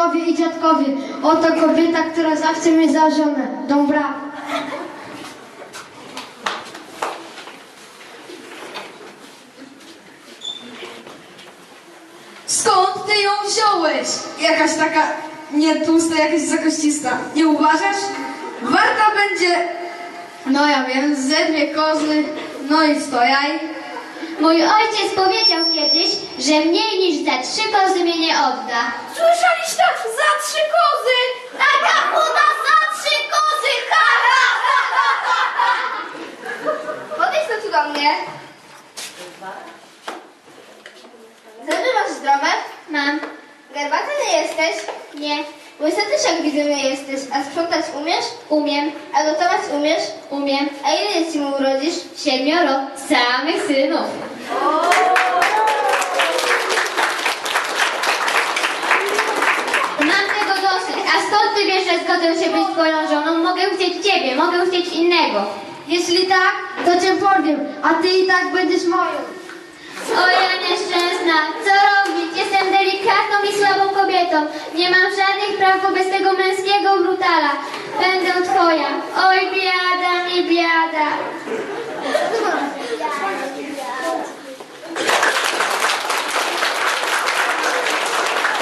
wujowie i dziadkowie. Oto kobieta, która zawsze mnie za żonę. Dobra. Skąd ty ją wziąłeś? Jakaś taka nie tłusta, jakaś zakoścista. Nie uważasz? Warta będzie... No ja wiem, ze dwie kozy, no i stojaj. Mój ojciec powiedział kiedyś, że mniej niż za trzy kozy mnie nie odda. Słyszeliście tak? Za trzy kozy! Taka chuda za trzy kozy! Ha, ha, ha, ha, ha, ha. Podejdź to tu do mnie. Zażywasz zdrowe? Mam. Garbaty nie jesteś? Nie. Jak widzę nie jesteś. A sprzątać umiesz? Umiem. A gotować umiesz? Umiem. A ile dzieci mu urodzisz? Siedmioro samych synów. Mam tego dosyć. A skąd ty wiesz, że zgodzę się być twoją żoną? Mogę chcieć ciebie, mogę chcieć innego. Jeśli tak, to cię powiem, a ty i tak będziesz moją. O ja nieszczęsna, co robić? Jestem delikatną i słabą kobietą. Nie mam żadnych praw wobec tego męskiego brutala. Będę Olimpiada!